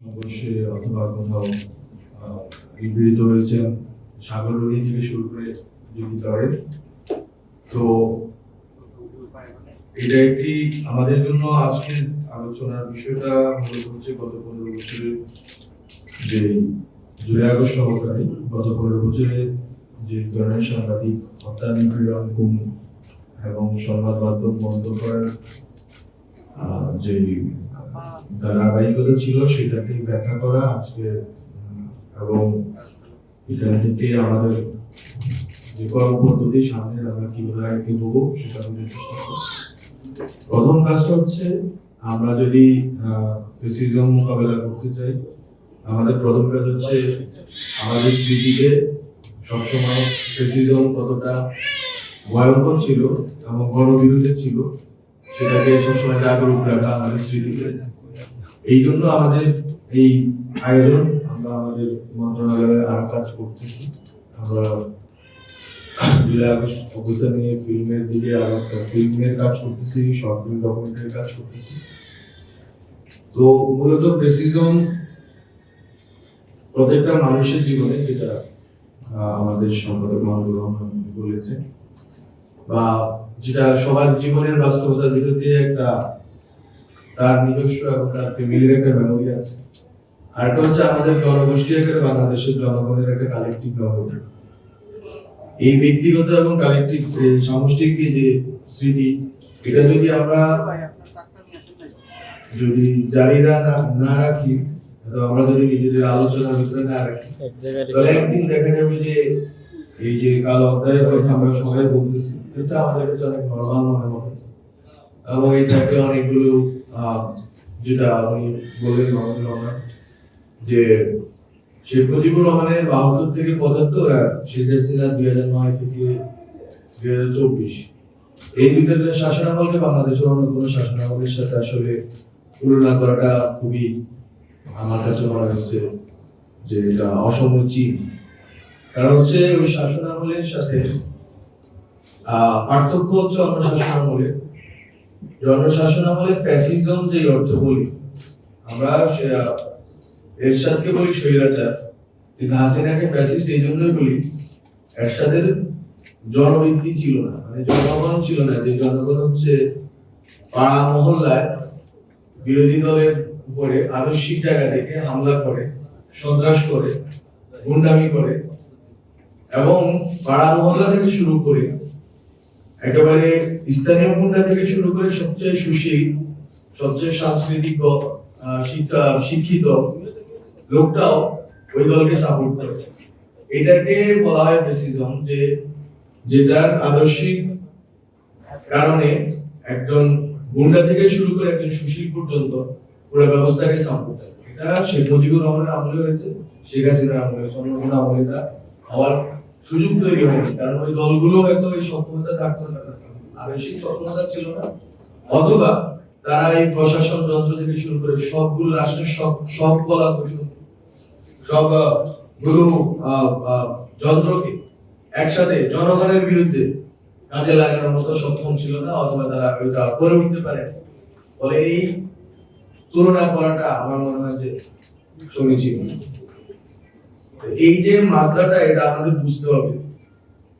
সংঘর্ষে অথবা কোথাও নিপীড়িত হয়েছেন সাগরণী থেকে শুরু করে যদি করে তো এটা একটি আমাদের জন্য আজকের আলোচনার বিষয়টা মূলত হচ্ছে গত পনেরো বছরের যে জুলাই আগস্ট সহকারী গত পনেরো বছরে যে ধরনের সাংবাদিক হত্যা, নিপীড়ন, গুম এবং সংবাদ মাধ্যম বন্ধ করার যে ধারাবাহিকতা ছিল সেটাকে ব্যাখ্যা করা আজকে, এবং এখান থেকে আমাদের যে কর্মপদ্ধতি সামনে আমরা কীভাবে এগোবো সেটা চেষ্টা করব। প্রথম কাজটা হচ্ছে আমরা যদি মোকাবেলা করতে চাই, আমাদের প্রথম কাজ হচ্ছে আমাদের স্মৃতিতে সবসময় প্রেসিজম কতটা ভয়ঙ্কর ছিল এবং গণবিরোধী ছিল, সেটাকে সবসময় জাগরুক রাখা আমাদের স্মৃতিতে। এই জন্য আমাদের এই আয়োজন, আমরা আমাদের মন্ত্রণালয়ে আরও কাজ করতেছি। আমরা জুলাই আগস্ট নিয়ে ফিল্মের দিকে আরও ফিল্মের কাজ করতেছি ডকুমেন্টারি কাজ করতেছি। তো মূলত প্রেসিজম প্রত্যেকটা মানুষের জীবনে যেটা আমাদের সম্পাদক বলেছে বা যেটা সবার জীবনের বাস্তবতার ভিতর দিয়ে একটা তার নিজস্ব এবং তার ফ্যামিলির একটা মেমোরি আছে। আর একটা হচ্ছে আমাদের জনগোষ্ঠী আকারে বাংলাদেশের জনগণের একটা কালেকটিভ মেমোরি এই ব্যক্তিগত এবং কালেকটিভ সামষ্টিক যে স্মৃতি এটা যদি আমরা যদি জারিরা না না রাখি তো আমরা যদি নিজেদের আলোচনার ভিতরে না রাখি তাহলে একদিন দেখা যাবে যে এই যে কালো অধ্যায়ের কথা আমরা সবাই বলতেছি এটা আমাদের কাছে অনেক নর্মাল মনে হবে এবং এটাকে অনেকগুলো যেটা আপনি বললেন মাহমুদুর রহমান যে শেখ মুজিবুর রহমানের বাহাত্তর থেকে পঁচাত্তর আর শেখ হাসিনা দুই হাজার নয় থেকে দুই হাজার চব্বিশ। এই দুইটা শাসনামলকে বাংলাদেশের অন্য কোনো শাসনামলের সাথে আসলে তুলনা করাটা খুবই আমার কাছে মনে হচ্ছে যে এটা অসমীচীন কারণ হচ্ছে ওই শাসন আমলের সাথে পার্থক্য হচ্ছে অন্য শাসন আমলের যে অন্য শাসন আমলে ফ্যাসিজম যে অর্থ বলি, আমরা এরশাদকে বলি স্বৈরাচার। কিন্তু ফ্যাসিস্ট এই জন্যই বলি, এরশাদের জনবৃদ্ধি ছিল না মানে জনগণ ছিল না, যে জনগণ হচ্ছে পাড়া মহল্লায় বিরোধী দলের উপরে আদর্শিক জায়গা থেকে হামলা করে, সন্ত্রাস করে, গুন্ডামি করে, এবং পাড়া মহল্লা থেকে শুরু করে একেবারে স্থানীয় গুন্ডা থেকে শুরু করে সবচেয়ে সুশীল সবচেয়ে সাংস্কৃতিক শিক্ষা, শিক্ষিত লোকটাও ওই দলকে সাপোর্ট করে। এটাকে বলা হয় প্রেসিজম যে যেটার আদর্শিক কারণে একজন গুন্ডা থেকে শুরু করে একজন সুশীল পর্যন্ত পুরো ব্যবস্থাকে সাপোর্ট করে। এটা শেখ মুজিবুর রহমানের আমলে হয়েছে, শেখ হাসিনার আমলে হয়েছে অন্য আমলে হওয়ার সুযোগ তৈরি হয়নি কারণ ওই দলগুলো হয়তো এই সক্ষমতা থাকতো না। আবেশিক সক্ষমতা ছিল না। অথবা তারা এই প্রশাসন যন্ত্র থেকে শুরু করে সবগুলো রাষ্ট্রের সব সব কলা কৌশল সব আহ, যন্ত্রকে একসাথে জনগণের বিরুদ্ধে কাজে লাগানোর মতো সক্ষম ছিল না অথবা তারা ওইটা করে উঠতে পারে ফলে এই তুলনা করাটা আমার মনে হয় যে সমীচীন। এই যে মাত্রাটা, এটা আমাদের বুঝতে হবে।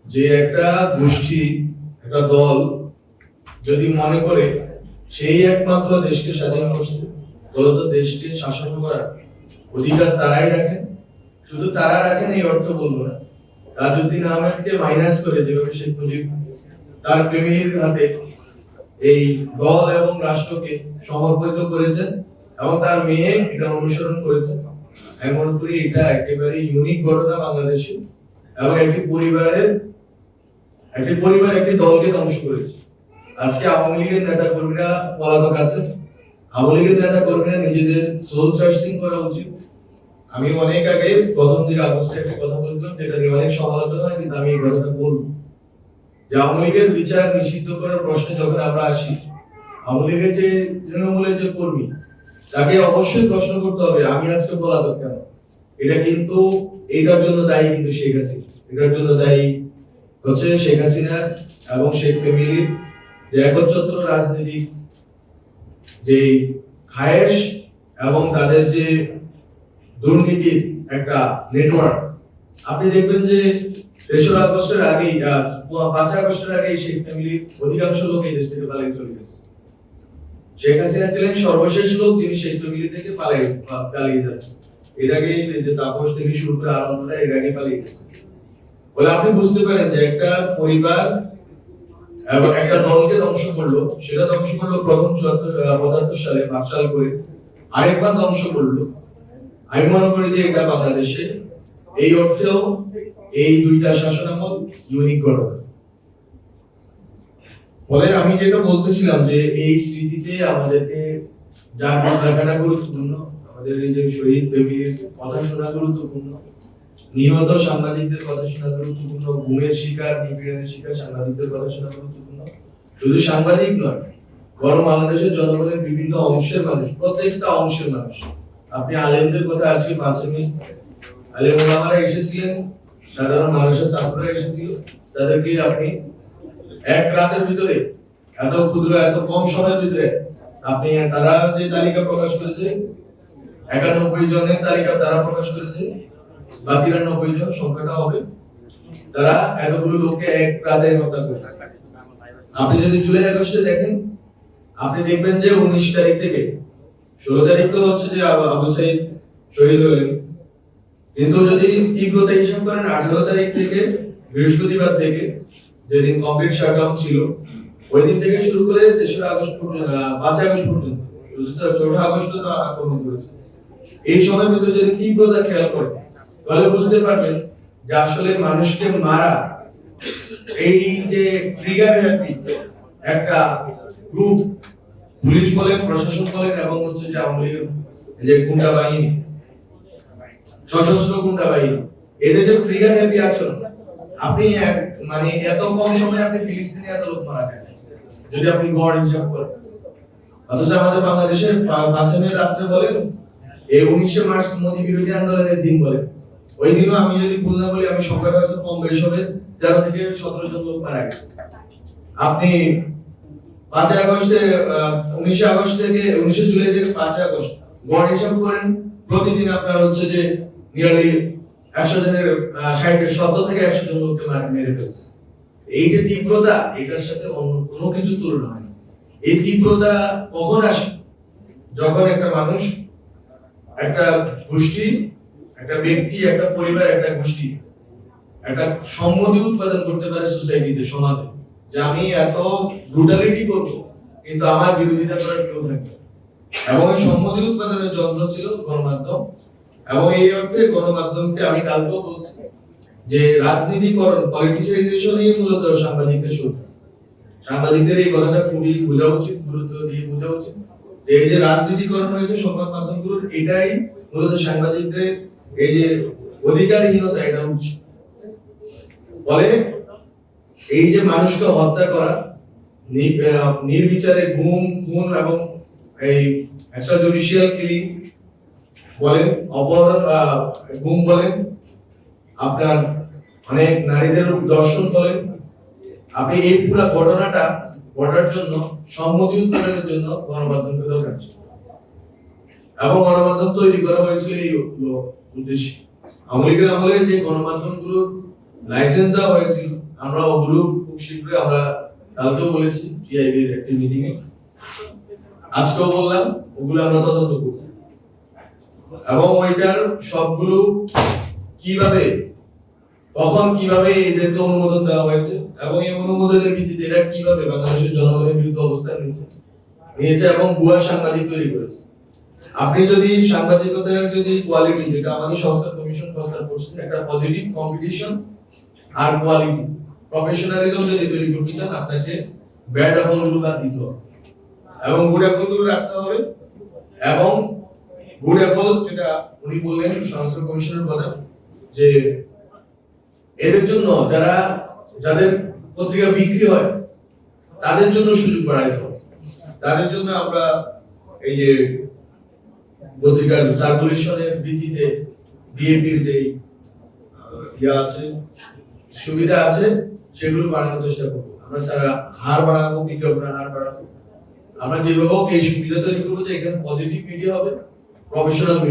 যে একটা গোষ্ঠী, একটা দল যদি মনে করে সেই একমাত্র দেশকে স্বাধীন করছে মূলত দেশকে শাসন করার অধিকার তারাই রাখেন শুধু তারা রাখেন এই অর্থ বলব না। তাজউদ্দিন আহমেদকে মাইনাস করে যেভাবে শেখ মুজিব তার প্রেমীর হাতে এই দল এবং রাষ্ট্রকে সমর্পিত করেছেন এবং তার মেয়ে এটা অনুসরণ করেছেন আমি মনে করি এটা একেবারে ইউনিক ঘটনা বাংলাদেশে এবং একটি পরিবারের, একটি পরিবার, একটি দলকে ধ্বংস করেছে। আজকে আওয়ামী লীগের নেতা কর্মীরা পলাতক আছে। আওয়ামী লীগের নেতা কর্মীরা নিজেদের সোল সার্চিং করা উচিত। আমি অনেক আগে প্রথম দিকে আগস্টে একটা কথা বলতাম, যেটা নিয়ে অনেক সমালোচনা হয়, কিন্তু আমি এই কথাটা বলব। যে আওয়ামী লীগের বিচার নিষিদ্ধ করার প্রশ্নে যখন আমরা আসি, আওয়ামী লীগের যে তৃণমূলের যে কর্মী তাকে অবশ্যই প্রশ্ন করতে হবে, আমি আজকে পলাতক কেন? এটা কিন্তু এটার জন্য দায়ী কিন্তু শেখ হাসিনা। এটার জন্য দায়ী হচ্ছে শেখ হাসিনার এবং শেখ ফ্যামিলির যে একচ্ছত্র রাজনীতি যে খায়েশ এবং তাদের যে দুর্নীতির একটা নেটওয়ার্ক আপনি দেখবেন যে তেসরা আগস্টের আগেই পাঁচ আগস্টের আগেই শেখ ফ্যামিলির অধিকাংশ লোক এই দেশ থেকে পালিয়ে চলে গেছে। শেখ হাসিনা ছিলেন সর্বশেষ লোক যিনি ফ্যামিলি থেকে পালিয়ে পালিয়ে যাচ্ছে এর যে তাপস থেকে শুরু করে এর আগে পালিয়ে বলে আপনি বুঝতে পারেন যে একটা পরিবার এবং একটা দলকে ধ্বংস করল, সেটা ধ্বংস করল প্রথম পঁচাত্তর সালে করে আরেকবার ধ্বংস করল। আমি মনে করি যে এটা বাংলাদেশে এই অর্থেও এই দুইটা শাসনামল ইউনিক ফলে আমি যেটা বলতেছিলাম যে এই স্মৃতিতে আমাদেরকে জাগ্রত রাখাটা গুরুত্বপূর্ণ, আমাদের এই যে শহীদ ফ্যামিলির কথা শোনা গুরুত্বপূর্ণ, নিহত সাংবাদিকদের কথা শোনা গুরুত্বপূর্ণ, ঘুমের শিকার, নিপীড়নের শিকার সাংবাদিকদের কথা শোনা গুরুত্বপূর্ণ। শুধু সাংবাদিক নয়, বরং বাংলাদেশের জনগণের বিভিন্ন অংশের মানুষ, প্রত্যেকটা অংশের মানুষ। আপনি আলেমদের কথা আজকে পাঁচেমি আলেম ওলামারা এসেছিলেন, সাধারণ মানুষের ছাত্ররা এসেছিল, তাদেরকে আপনি এক রাতের ভিতরে, এত ক্ষুদ্র, এত কম সময়ের ভিতরে, আপনি তারা যে তালিকা প্রকাশ করেছে, একানব্বই জনের তালিকা তারা প্রকাশ করেছে, বা তিরানব্বই জন সংখ্যাটা হবে, তারা এতগুলো লোককে এক রাতে হত্যা করেছে। আপনি যদি জুলাই আগস্টে দেখেন, আপনি দেখবেন যে উনিশ তারিখ থেকে, ষোলো তারিখ তো হচ্ছে যে আবু সাইদ শহীদ হলেন। কিন্তু যদি তীব্রতা হিসাব করেন, আঠারো তারিখ থেকে, বৃহস্পতিবার থেকে যেদিন কমপ্লিট শাটডাউন ছিল ওই দিন থেকে শুরু করে তেসরা আগস্ট পর্যন্ত আহ, পাঁচ আগস্ট পর্যন্ত চৌঠা আগস্ট তো আক্রমণ করেছে এই সময়ের ভিতরে যদি তীব্রতা খেয়াল করেন তাহলে বুঝতে পারবেন যে আসলে মানুষকে মারা এই যে ট্রিগার হ্যাপি একটা গ্রুপ পুলিশ বলেন প্রশাসন বলেন এবং হচ্ছে যে আওয়ামী যে গুন্ডা বাহিনী সশস্ত্র গুন্ডা বাহিনী এদের যে ট্রিগার হ্যাপি আচরণ আপনি এক মানে এত কম সময়ে আপনি ফিলিস্তিনি এত লোক মারা গেছে যদি আপনি গড় হিসাব করেন। অথচ আমাদের বাংলাদেশে পা- রাত্রে বলেন, এই উনিশে মার্চ মোদী বিরোধী আন্দোলনের দিন বলে ওই দিনও আমি যদি ভুল না বলি, আমি সংখ্যাটা হয়তো কম বেশ হবে, তেরো থেকে সতেরো জন লোক মারা গেছে। আপনি পাঁচই আগস্টে উনিশে আগস্ট থেকে, উনিশে জুলাই থেকে পাঁচই আগস্ট গড় হিসাব করেন, প্রতিদিন আপনার হচ্ছে যে নিয়ারলি একশো জনের থেকে একশো জন লোককে মেরে ফেলছে। এই যে তীব্রতা, এটার সাথে অন্য কোনো কিছু তুলনা হয় এই তীব্রতা কখন আসে? যখন একটা মানুষ, একটা গোষ্ঠী, একটা ব্যক্তি, একটা পরিবার, একটা গোষ্ঠী, একটা সম্মতি উৎপাদন করতে পারে সোসাইটিতে, সমাজে, যে আমি এত ব্রুটালিটি করব, কিন্তু আমার বিরোধিতা করার কেউ থাকবে এবং সম্মতি উৎপাদনের যন্ত্র ছিল গণমাধ্যম এবং এই অর্থে গণমাধ্যমকে আমি কালকেও বলছি যে রাজনীতিকরণ পলিটিসাইজেশনই মূলত সাংবাদিকদের শুরু। সাংবাদিকদের এই কথাটা খুবই বোঝা উচিত, গুরুত্ব দিয়ে বোঝা উচিত। এই যে রাজনীতিকরণ হয়েছে, সংবাদ মাধ্যমগুলোর, এটাই মূলত সাংবাদিকদের এই যে অধিকারহীনতা, এটা উৎস ফলে এই যে মানুষকে হত্যা করা নির্বিচারে গুম, খুন এবং এই এক্সট্রা জুডিশিয়াল কিলিং বলেন আহ, গুম বলেন আপনার অনেক নারীদের দর্শন বলেন আপনি এই পুরো ঘটনাটা ঘটার জন্য সম্মতি উৎপাদনের জন্য গণমাধ্যমকে দরকার ছিল। এবং গণমাধ্যম তৈরি করা হয়েছিল এই উদ্দেশ্যে। আওয়ামী আমলে যে গণমাধ্যমগুলোর লাইসেন্স দেওয়া হয়েছিল আমরা ওগুলো খুব শীঘ্রই আমরা কালকেও বলেছি টিআইবির একটি মিটিংয়ে আজকেও বললাম ওগুলো আমরা তদন্ত করব। এবং ওইটার সবগুলো কীভাবে কখন কীভাবে এদেরকে অনুমোদন দেওয়া হয়েছে এবং এই অনুমোদনের ভিত্তিতে এরা কীভাবে বাংলাদেশের জনগণের বিরুদ্ধে অবস্থান নিয়েছে নিয়েছে এবং ভুয়া সাংবাদিক তৈরি করেছে। আপনি যদি সাংবাদিকতার যদি কোয়ালিটি যেটা আমাদের সংস্থা কমিশন প্রস্তাব করছে, একটা পজিটিভ কম্পিটিশন আর কোয়ালিটি প্রফেশনালিজম যদি তৈরি করতে চান, আপনাকে ব্যাড অ্যাপলগুলো বাদ দিতে হবে। এবং গুড অ্যাপলগুলো রাখতে হবে এবং গুড অ্যাপল, যেটা উনি বললেন কমিশনের কথা, যে এদের জন্য যারা, যাদের পত্রিকা বিক্রি হয়, তাদের জন্য সুযোগ বাড়াইতে হবে তাদের জন্য আমরা এই যে পত্রিকার সার্কুলেশনের ভিত্তিতে যে ইয়া আছে, সুবিধা আছে, সেগুলো বাড়ানোর চেষ্টা করব। আমরা সারা হার বাড়াবো, বিজ্ঞাপনের হার বাড়াবো। আমরা যেভাবে এই সুবিধা তৈরি করব যে এখানে পজিটিভ মিডিয়া হবে। প্রফেশনাল হবে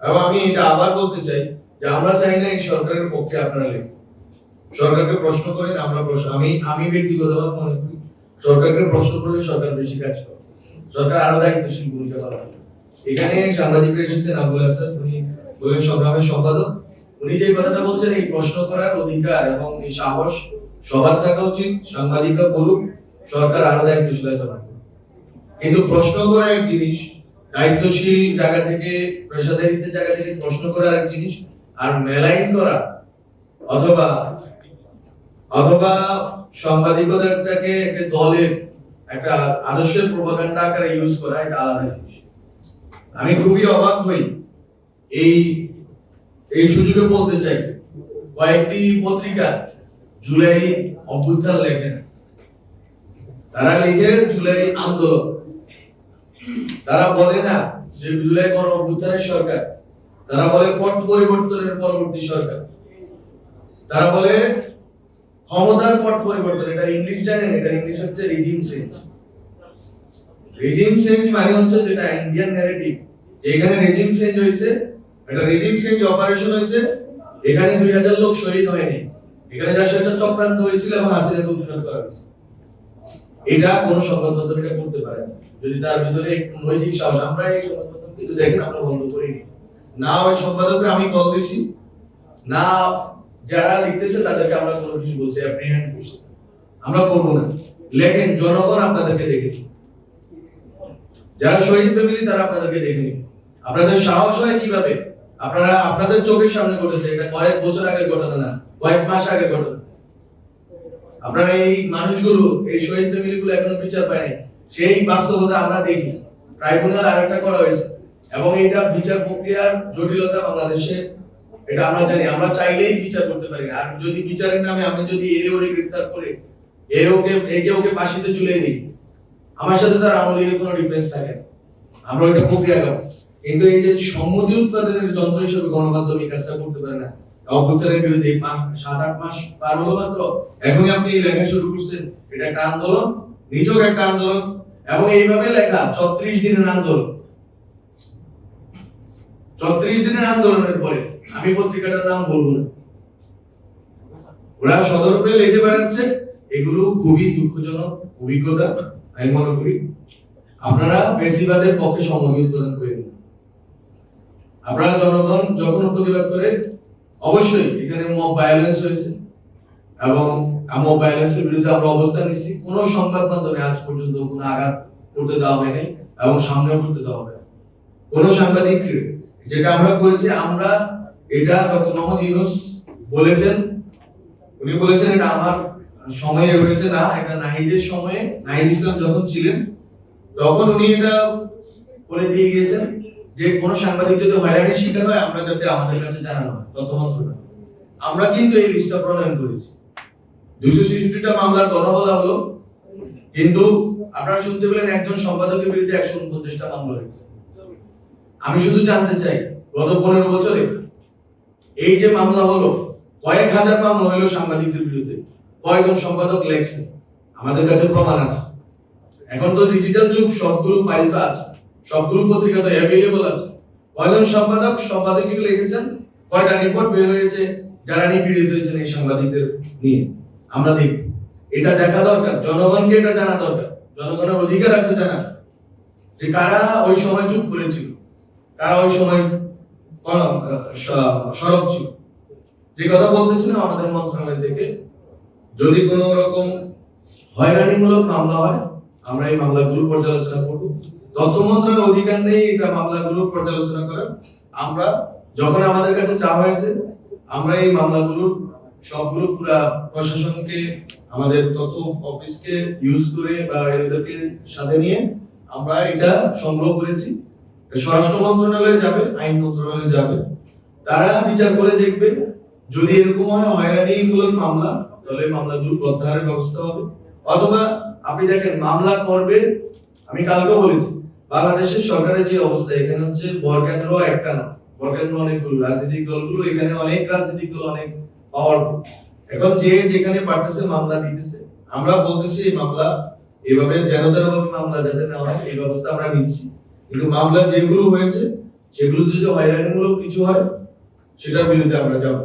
এবং আমি এটা আবার বলতে চাই যে আমরা চাই না এই সরকারের পক্ষে আপনারা লেখেন। সরকারকে প্রশ্ন করেন, আমরা প্রশ্ন আমি আমি ব্যক্তিগতভাবে মনে করি সরকারকে প্রশ্ন করলে সরকার বেশি কাজ করে। সরকার আরও দায়িত্বশীল ভূমিকা পালন এখানে সাংবাদিকরা এসেছেন আবুল হাসান, উনি বলেন সংগ্রামের সম্পাদক। উনি যে কথাটা বলছেন, এই প্রশ্ন করার অধিকার এবং এই সাহস সবার থাকা উচিত, সাংবাদিকরা বলুক সরকার আরও দায়িত্বশীলতা কিন্তু প্রশ্ন করা এক জিনিস দায়িত্বশীল জায়গা থেকে, পেশাদারিত্বের জায়গা থেকে প্রশ্ন করা এক জিনিস, আর মেলাইন করা, অথবা অথবা সাংবাদিকতাটাকে একটা দলের, একটা আদর্শের প্রপাগান্ডা আকারে ইউজ করা, এটা আলাদা জিনিস। আমি খুবই অবাক হই এই এই সুযোগে বলতে চাই, কয়েকটি পত্রিকা জুলাই অভ্যুত্থান লেখেন। তারা লিখে জুলাই আন্দোলন। তারা বলে না যে জুলাই গণ অভ্যুত্থানের সরকার। তারা বলে পট পরিবর্তনের পরবর্তী সরকার। তারা বলে ক্ষমতার পট পরিবর্তন, এটা ইংলিশ জানেন, এটা ইংলিশ হচ্ছে রিজিম চেঞ্জ রিজিম চেঞ্জ মানে হচ্ছে যেটা ইন্ডিয়ান ন্যারেটিভ এখানে রিজিম চেঞ্জ হয়েছে এটা রিজিম চেঞ্জ অপারেশন হয়েছে, এখানে দুই হাজার লোক শহীদ হয়নি। এখানে যার সাথে চক্রান্ত হয়েছিল এবং হাসিনাকে উৎখাত করা হয়েছে। এটা কোন সংবাদ মাধ্যম এটা করতে পারে না যদি তার ভিতরে নৈতিক সাহস, আমরা এই সংবাদ মাধ্যম কিন্তু দেখেন আমরা বন্ধ করিনি। না ওই সম্পাদককে আমি কল দিছি, না যারা লিখতেছে তাদেরকে আমরা কোনো কিছু বলছি অ্যাপ্রিহেন্ড করছি। আমরা করব না। লেখেন, জনগণ আপনাদেরকে দেখেছে যারা শহীদ ফ্যামিলি, তারা আপনাদেরকে দেখেনি আপনাদের সাহস হয় কীভাবে? আপনারা, আপনাদের চোখের সামনে ঘটেছে এটা কয়েক বছর আগের ঘটনা না, কয়েক মাস আগের ঘটনা। আপনারা এই মানুষগুলো, এই শহীদ ফ্যামিলি গুলো এখনও বিচার পায়নি। সেই বাস্তবতা আমরা দেখি ট্রাইব্যুনাল আরেকটা করা হয়েছে, এবং এটা বিচার প্রক্রিয়ার জটিলতা বাংলাদেশে, এটা আমরা জানি। আমরা চাইলেই বিচার করতে পারি আর যদি বিচারের নামে আমি যদি এরে ওরে গ্রেফতার করে এরে ওকে একে ওকে ফাঁসিতে ঝুলিয়ে দিই, আমার সাথে তার আওয়ামী লীগের কোনো ডিফারেন্স থাকে। আমরা ওইটা প্রক্রিয়া করব কিন্তু এই যে সম্মতি উৎপাদনের যন্ত্র হিসেবে গণমাধ্যম এই কাজটা করতে পারে না। অভ্যুত্থানের বিরুদ্ধে সাত, আট মাস পার হলো মাত্র। এখনই আপনি লেখা শুরু করছেন। এটা একটা আন্দোলন নিজক একটা আন্দোলন। এবং এইভাবে লেখা, ছত্রিশ দিনের আন্দোলন। ছত্রিশ দিনের আন্দোলনের পরে, আমি পত্রিকাটার নাম বলব না। ওরা সদর্পে লিখে বেড়াচ্ছে, এগুলো খুবই দুঃখজনক অভিজ্ঞতা, আমি মনে করি। আপনারা বেশিবাদের পক্ষে সম্মতি উৎপাদন করেন। আপনারা জনগণ যখন প্রতিবাদ করে, অবশ্যই এখানে মব ভায়োলেন্স হয়েছে এবং মব ভায়োলেন্সের বিরুদ্ধে আমরা অবস্থান নিয়েছি। সংবাদ মাধ্যমে আজ পর্যন্ত আঘাত করতে দেওয়া হয়নি এবং সামনেও করতে দেওয়া হবে সাংবাদিক যেটা আমরা করেছি, আমরা এটা মোহাম্মদ ইউনুস বলেছেন। উনি বলেছেন এটা আমার সময়ে হয়েছে না, এটা নাহিদের সময়ে। নাহিদ ইসলাম যখন ছিলেন, তখন উনি এটা করে দিয়ে গিয়েছেন যে কোন সাংবাদিক যদি হয়রানির শিকার হয়, আমরা যাতে আমাদের কাছে জানানো হয়। তথ্যমন্ত্র আমরা কিন্তু এই লিস্টটা প্রণয়ন করেছি। দুশো ছেষট্টিটা মামলার কথা বলা হলো। কিন্তু আপনারা শুনতে পেলেন একজন সম্পাদকের বিরুদ্ধে একশো উনপঞ্চাশটা মামলা হয়েছে। আমি শুধু জানতে চাই, গত পনেরো বছরে এই যে মামলা হলো, কয়েক হাজার মামলা সাংবাদিকদের বিরুদ্ধে। কয়েকজন সম্পাদক লেখছে, আমাদের কাছে প্রমাণ আছে। এখন তো ডিজিটাল যুগ, সবগুলো ফাইল তো আছে, সবগুলো পত্রিকা তো অ্যাভেলেবল আছে। কয়জন সম্পাদক সম্পাদকীয় লিখেছেন, কয়টা রিপোর্ট বের হয়েছে, যারা নিপীড়িত হয়েছেন এই সাংবাদিকদের নিয়ে? আমরা দেখব। এটা দেখা দরকার, জনগণকে এটা জানা দরকার, জনগণের অধিকার আছে জানা যে কারা ওই সময় চুপ করেছিল, কারা ওই সময় সরব ছিল। যে কথা বলতেছিলাম আমাদের মন্ত্রণালয় থেকে, যদি কোনো রকম হয়রানিমূলক মামলা হয়, আমরা এই মামলাগুলো পর্যালোচনা করব। তথ্য মন্ত্রণালয়ের অধিকার নেই এটা মামলাগুলো পর্যালোচনা করার। আমরা, যখন আমাদের কাছে চাওয়া হয়েছে, আমরা এই মামলাগুলোর সবগুলো পুরা প্রশাসনকে, আমাদের অফিসকে ইউজ করে বা এদেরকে সাথে নিয়ে আমরা এটা সংগ্রহ করেছি। স্বরাষ্ট্র মন্ত্রণালয়ে যাবে, আইন মন্ত্রণালয়ে যাবে। তারা বিচার করে দেখবে। যদি এরকম হয়, হয়রানিমূলক মামলা, তাহলে মামলাগুলো প্রত্যাহারের ব্যবস্থা হবে। অথবা আপনি দেখেন, মামলা করবে, আমি কালকে বলেছি, বাংলাদেশের সরকারের যে অবস্থা, এখানে হচ্ছে বরকেন্দ্র একটা না। বরকেন্দ্র অনেকগুলো রাজনৈতিক দলগুলো, এখানে অনেক রাজনৈতিক দল, অনেক পাওয়ারফুল এখন যে যেখানে পারতেছে মামলা দিতেছে, আমরা বলতেছি এই মামলা, এভাবে যেন তেন মামলা যাতে না হয়, এই ব্যবস্থা আমরা নিচ্ছি। কিন্তু মামলা যেগুলো হয়েছে, সেগুলো যদি হয়রানিমূলক কিছু হয়, সেটার বিরুদ্ধে আমরা যাব।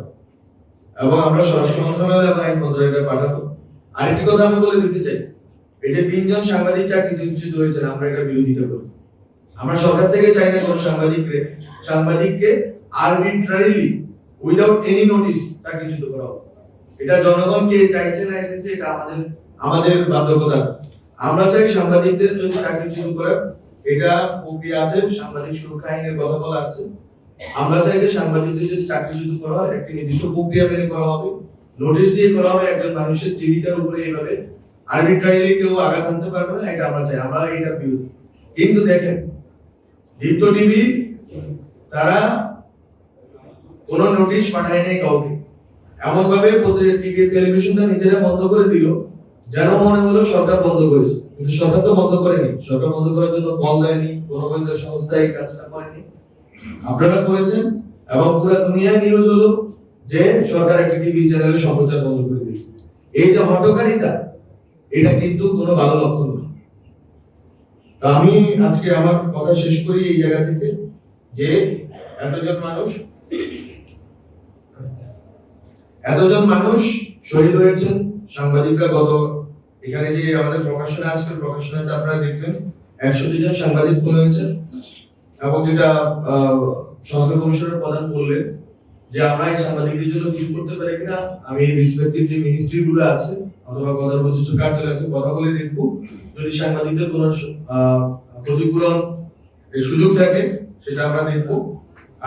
এবং আমরা স্বরাষ্ট্র মন্ত্রণালয় এবং আইন মন্ত্রণালয়ে পাঠাবো। আরেকটি কথা আমি বলে দিতে চাই, এই যে তিনজন সাংবাদিক চাকরিচ্যুত হয়েছেন, আমরা এটা বিরোধিতা করি। আমরা সরকার থেকে চাই না কোনো সাংবাদিককে সাংবাদিককে আরবিট্রারিলি উইদাউট এনি নোটিস চাকরিচ্যুত করা হোক এটা জনগণ কে চাইছে না চাইছে এটা আমাদের আমাদের বাধ্যকতা। আমরা চাই সাংবাদিকদের যদি চাকরিচ্যুত করার এটা প্রক্রিয়া আছে, সাংবাদিক সুরক্ষা আইনের কথা বলা আছে। আমরা চাই যে সাংবাদিকদের যদি চাকরিচ্যুত করা হয়, একটি নির্দিষ্ট প্রক্রিয়া মেনে করা হবে। নোটিশ দিয়ে করা হবে, একজন মানুষের জীবিকার উপরে এইভাবে আরবিট্রারিলি কেউ আঘাত আনতে পারবে না, এটা আমরা চাই। আমরা এটা বিরোধী কিন্তু দেখেন, দীপ্ত টিভি, তারা কোন নোটিশ পাঠায় কাউকে। এমন ভাবে টিভি টেলিভিশনটা নিজেরা বন্ধ করে দিল, যেন মনে হলো সরকার বন্ধ করেছে। কিন্তু সরকার তো বন্ধ করেনি। সরকার বন্ধ করার জন্য কল দেয়নি গোয়েন্দা সংস্থা এই কাজটা করেনি। আপনারা করেছেন এবং পুরো দুনিয়ায় নিউজ হলো যে সরকার একটি টিভি চ্যানেলের সম্প্রচার বন্ধ করে দিয়েছে। এই যে হটকারিতা, এটা কিন্তু কোনো ভালো লক্ষণ তা আমি আজকে আমার কথা শেষ করি এই জায়গা থেকে যে এতজন মানুষ এতজন মানুষ শহীদ হয়েছেন। সাংবাদিকরা গত এখানে যে আমাদের প্রকাশনা আজকে প্রকাশনাতে আপনারা দেখলেন, একশো জন সাংবাদিক খুন হয়েছে। এবং যেটা সংস্কার কমিশনের প্রধান বললেন যে আমরা এই সাংবাদিকদের জন্য কিছু করতে পারি কিনা, আমি রেসপেক্টিভ যে মিনিস্ট্রি গুলো আছে, অথবা প্রধান প্রতিষ্ঠা কার্যালয় আছে, কথা বলে দেখব। যদি সাংবাদিকদের কোনো ক্ষতিপূরণ সুযোগ থাকে, সেটা আমরা দেখব।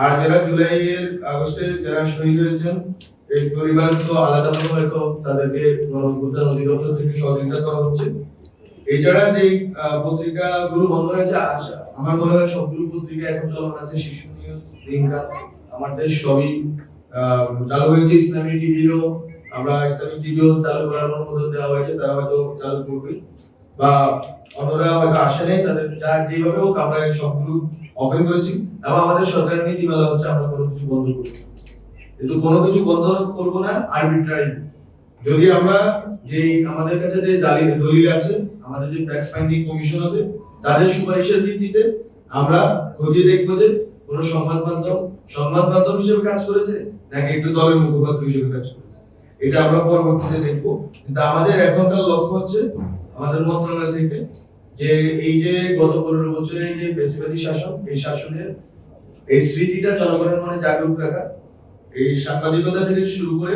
আর যারা জুলাই এর আগস্টে যারা শহীদ হয়েছেন এই পরিবার তো আলাদাভাবে হয়তো তাদেরকে থেকে সহযোগিতা করা হচ্ছে। এছাড়া যে পত্রিকা বন্ধ হয়েছে আমার মনে হয় সবগুলো পত্রিকা এখন আছে শিশু নিউজ আমার দেশ সবই চালু হয়েছে ইসলামী টিভিরও। আমরা ইসলামী টিভিও চালু করার অনুমোদন দেওয়া হয়েছে, তারা হয়তো চালু করবে। বা অন্যরা হয়তো আসে নাই, তাদের যার যেভাবে হোক আমরা সবগুলো ওপেন করেছি। এবং আমাদের সরকারের নীতিমালা হচ্ছে আমরা কোনো কিছু বন্ধ করব না। কিন্তু কোনো কিছু বন্ধ করব না আরবিট্রারি যদি আমরা যে আমাদের কাছে যে দালিল আছে, আমাদের যে ট্যাক্স ফাইন্ডিং কমিশন হবে তাদের সুপারিশের ভিত্তিতে আমরা খতিয়ে দেখব যে কোন সংবাদ মাধ্যম সংবাদ মাধ্যম হিসেবে কাজ করেছে, নাকি একটু দলের মুখপাত্র হিসেবে কাজ করেছে। এটা আমরা পরবর্তীতে দেখব। কিন্তু আমাদের এখনকার লক্ষ্য হচ্ছে, আমাদের মন্ত্রণালয় থেকে যে এই যে গত পনেরো বছরের যে বেশিবাদী শাসন, এই শাসনের, এই স্মৃতিটা জনগণের মনে জাগরুক রাখা এই সাংবাদিকতা থেকে শুরু করে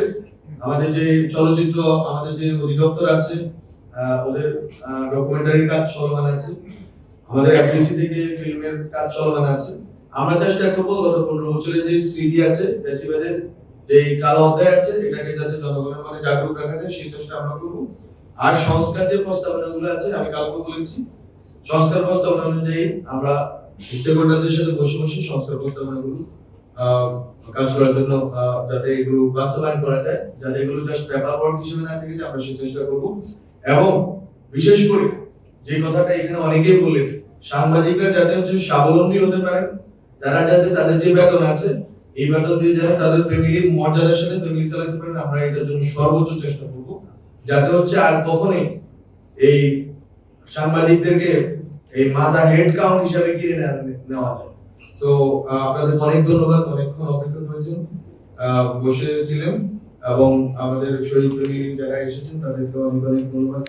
আমাদের যে চলচ্চিত্র, আমাদের যে অধিদপ্তর আছে ওদের ডকুমেন্টারি কাজ চলমান আছে, আমাদের এফডিসি থেকে ফিল্মের কাজ চলমান আছে। আমরা চেষ্টা করব গত পনেরো বছরের যে স্মৃতি আছে বেশিবাদের যে কালো অধ্যায় আছে, এটাকে যাতে জনগণের মনে জাগরুক রাখা যায়, সেই চেষ্টা আমরা করব। আর সংস্কার যে প্রস্তাবনাগুলো আছে, আমি কালকে বলেছি, সংস্কার প্রস্তাবনা অনুযায়ী আমরা স্টেকহোল্ডারদের সাথে বসে বসে সংস্কার প্রস্তাবনাগুলো কাজ করার জন্য যাতে এগুলো বাস্তবায়ন করা যায়, যাতে এগুলো জাস্ট পেপার ওয়ার্ক হিসেবে না থেকে আমরা সেই চেষ্টা করব। এবং বিশেষ করে যে কথাটা এখানে অনেকেই সাংবাদিকরা যাতে হচ্ছে স্বাবলম্বী হতে পারে তারা যাতে তাদের যে বেতন আছে, এই বেতন দিয়ে তাদের ফ্যামিলির মর্যাদার সাথে ফ্যামিলি চালাতে পারেন, আমরা এটার জন্য সর্বোচ্চ চেষ্টা করব। যাতে হচ্ছে আর কখনোই এই সাংবাদিকদেরকে এই মাথা হেড কাউন্ট হিসাবে কিনে নেওয়া যায়। তো আপনাদের অনেক ধন্যবাদ, অনেকক্ষণ অপেক্ষা আহ, বসেছিলেন এবং আমাদের শহীদ প্রেমী যারা এসেছেন তাদেরকে অনেক অনেক ধন্যবাদ